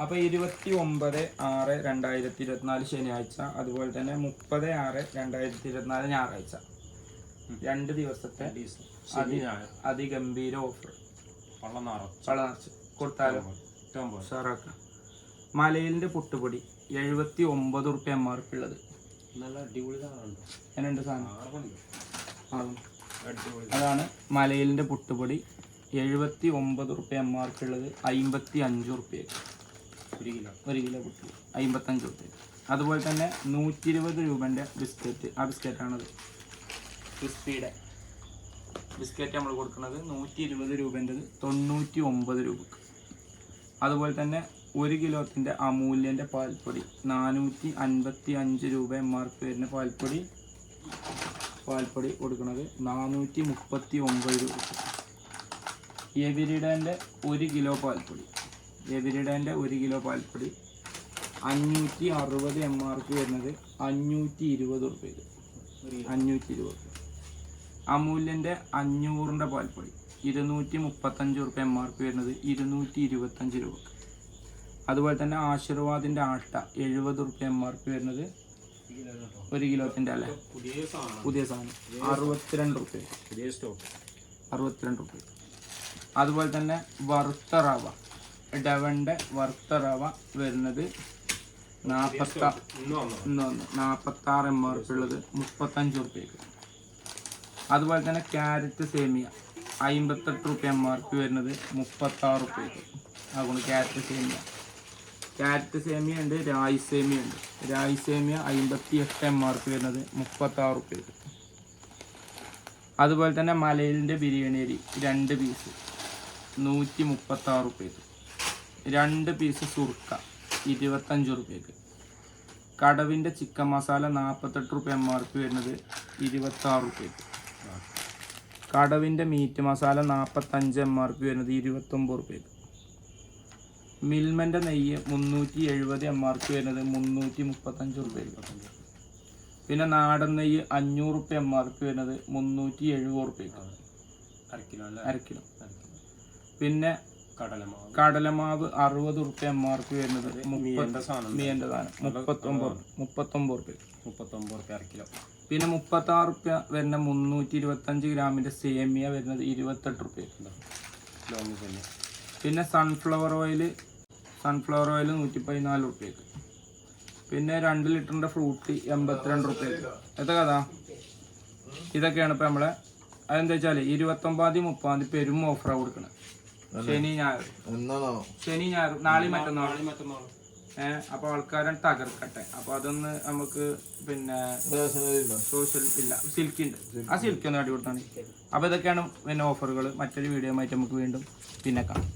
അപ്പോൾ ഇരുപത്തി ഒമ്പത് ആറ് രണ്ടായിരത്തി ഇരുപത്തിനാല് ശനിയാഴ്ച അതുപോലെ തന്നെ മുപ്പത് ആറ് രണ്ടായിരത്തി ഇരുപത്തിനാല് ഞായറാഴ്ച രണ്ട് ദിവസത്തെ അതിഗംഭീര ഓഫർ. മലയിലിന്റെ കൊടുത്താലോ? മലയിലിന്റെ പുട്ടുപൊടി എഴുപത്തി ഒമ്പത് റുപ്യ എം ആർ പി ഉള്ളത് നല്ല അടിപൊളി സാധനം? അതാണ് മലയിലിന്റെ പുട്ടുപൊടി എഴുപത്തി ഒമ്പത് റുപ്യ എം ആർ പി ഉള്ളത് അമ്പത്തി അഞ്ച് റുപ്യക്ക് ഒരു കിലോ പുട്ടുപൊടി അമ്പത്തഞ്ച് കുട്ടി അതുപോലെ തന്നെ നൂറ്റി ഇരുപത് രൂപന്റെ ബിസ്ക്കറ്റ്. ആ ബിസ്ക്കറ്റ് ബിസ്ക്കറ്റാണത്. ക്രിസ്പിയുടെ. ബിസ്ക്കറ്റ് നമ്മൾ കൊടുക്കുന്നത് നൂറ്റി ഇരുപത് രൂപേന്റെത് തൊണ്ണൂറ്റി ഒമ്പത് രൂപക്ക്. അതുപോലെ തന്നെ ഒരു കിലോത്തിന്റെ അമൂല്യന്റെ പാൽപ്പൊടി നാനൂറ്റി അൻപത്തി അഞ്ച് രൂപ എം ആർ പി വരുന്ന പാൽപ്പൊടി. പാൽപ്പൊടി കൊടുക്കുന്നത് നാനൂറ്റി മുപ്പത്തി ഒമ്പത് രൂപ എവിരിടേന്റെ ഒരു കിലോ പാൽപ്പൊടി. എവിരിഡേന്റെ ഒരു കിലോ പാൽപ്പൊടി. അഞ്ഞൂറ്റി അറുപത് എം ആർ പി വരുന്നത് അഞ്ഞൂറ്റി ഇരുപത് റുപ്യക്ക് അഞ്ഞൂറ്റി ഇരുപത് അമൂല്യന്റെ അഞ്ഞൂറിന്റെ പാൽപ്പൊടി. ഇരുന്നൂറ്റി മുപ്പത്തഞ്ച് റുപ്യ എം ആർ പി വരുന്നത് ഇരുന്നൂറ്റി ഇരുപത്തഞ്ച് രൂപക്ക്. അതുപോലെ തന്നെ ആശീർവാദിന്റെ ആട്ട എഴുപത് റുപ്യ എം ആർ പി വരുന്നത് ഒരു കിലോത്തിന്റെ അല്ലേ? പുതിയ സാധനം. പുതിയ സാധനം അറുപത്തിരണ്ട് റുപ്യ പുതിയ സ്റ്റോക്ക്. അറുപത്തിരണ്ട് റുപ്യ അതുപോലെ തന്നെ വറുത്ത റവ. ഡവന്റെ വറുത്ത റവ വരുന്നത് നാൽപ്പത്ത ആറ് എം ആർ പി ഉള്ളത് മുപ്പത്തഞ്ച് റുപ്യക്ക് അതുപോലെ തന്നെ ക്യാരറ്റ് സേമിയ അമ്പത്തെട്ട് റുപ്യ എം ആർ പി വരുന്നത് മുപ്പത്താറ് റുപ്യക്ക് അതുകൊണ്ട് ക്യാരറ്റ് സേമിയ. ക്യാരറ്റ് സേമിയ ഉണ്ട് രായി സേമിയ ഉണ്ട്. രായി സേമിയ അമ്പത്തി എട്ട് എം ആർ പി വരുന്നത് മുപ്പത്താറ് റുപ്യക്ക് അതുപോലെ തന്നെ മലയിലിന്റെ ബിരിയാണി അരി രണ്ട് പീസ്. നൂറ്റി മുപ്പത്താറ് റുപ്യക്ക് രണ്ട് പീസ് സുർക്ക ഇരുപത്തഞ്ച് റുപ്യക്ക് കടവിന്റെ ചിക്കൻ മസാല നാൽപ്പത്തെട്ട് റുപ്യ എം ആർ പി വരുന്നത് ഇരുപത്താറ് റുപ്യക്ക് കടവിന്റെ മീറ്റ് മസാല നാൽപ്പത്തഞ്ച് എം ആർ പി വരുന്നത് ഇരുപത്തൊമ്പത് റുപ്യക്ക് മിൽമന്റെ നെയ്യ് മുന്നൂറ്റി എഴുപത് എം ആർ പി വരുന്നത് മുന്നൂറ്റി മുപ്പത്തഞ്ച് റുപ്യക്ക് പിന്നെ നാടൻ നെയ്യ് അഞ്ഞൂറ് റുപ്യ എം ആർ പി വരുന്നത് മുന്നൂറ്റി എഴുപത് റുപ്യക്ക് അര കിലോ അല്ല? അര കിലോ. പിന്നെ കടലമാവ്. അറുപത് റുപ്യ എം ആർ പി വരുന്നത് മീന്റെ സാധനം. മുപ്പത്തൊമ്പത് മുപ്പത്തൊമ്പത് റുപ്യ മുപ്പത്തൊമ്പത് റുപ്യ അര കിലോ. പിന്നെ മുപ്പത്താറ് റുപ്യ വരുന്ന മുന്നൂറ്റി ഇരുപത്തഞ്ച് ഗ്രാമിന്റെ സേമിയ വരുന്നത് ഇരുപത്തെട്ട് റുപ്യ പിന്നെ സൺഫ്ലവർ ഓയിൽ സൺഫ്ലവർ ഓയിൽ നൂറ്റി പതിനാല് റുപ്യക്ക് പിന്നെ രണ്ട് ലിറ്ററിന്റെ ഫ്രൂട്ടി എൺപത്തിരണ്ട് റുപ്യക്ക് എത്ര കഥ. ഇതൊക്കെയാണ് ഇപ്പൊ നമ്മളെ. അതെന്താ വെച്ചാൽ ഇരുപത്തൊമ്പതാം തീയതി മുപ്പതാം തീയതി പെരും ഓഫറാണ് കൊടുക്കുന്നത് ശനി ഞായർ. എന്നാണോ ശനി ഞായർ നാളെ മറ്റന്നാൾ നാളെ മറ്റന്നാൾ ഏഹ് അപ്പോൾ ആൾക്കാരെ തകർക്കട്ടെ. അപ്പൊ അതൊന്ന് നമുക്ക് പിന്നെ സോഷ്യൽ ഇല്ല. സിൽക്ക് ഉണ്ട് ആ സിൽക്ക് ഒന്ന് അടി കൊടുത്താണ് അപ്പോൾ ഇതൊക്കെയാണ് പിന്നെ ഓഫറുകൾ മറ്റൊരു വീഡിയോ ആയിട്ട് നമുക്ക് വീണ്ടും പിന്നെ കാണാം.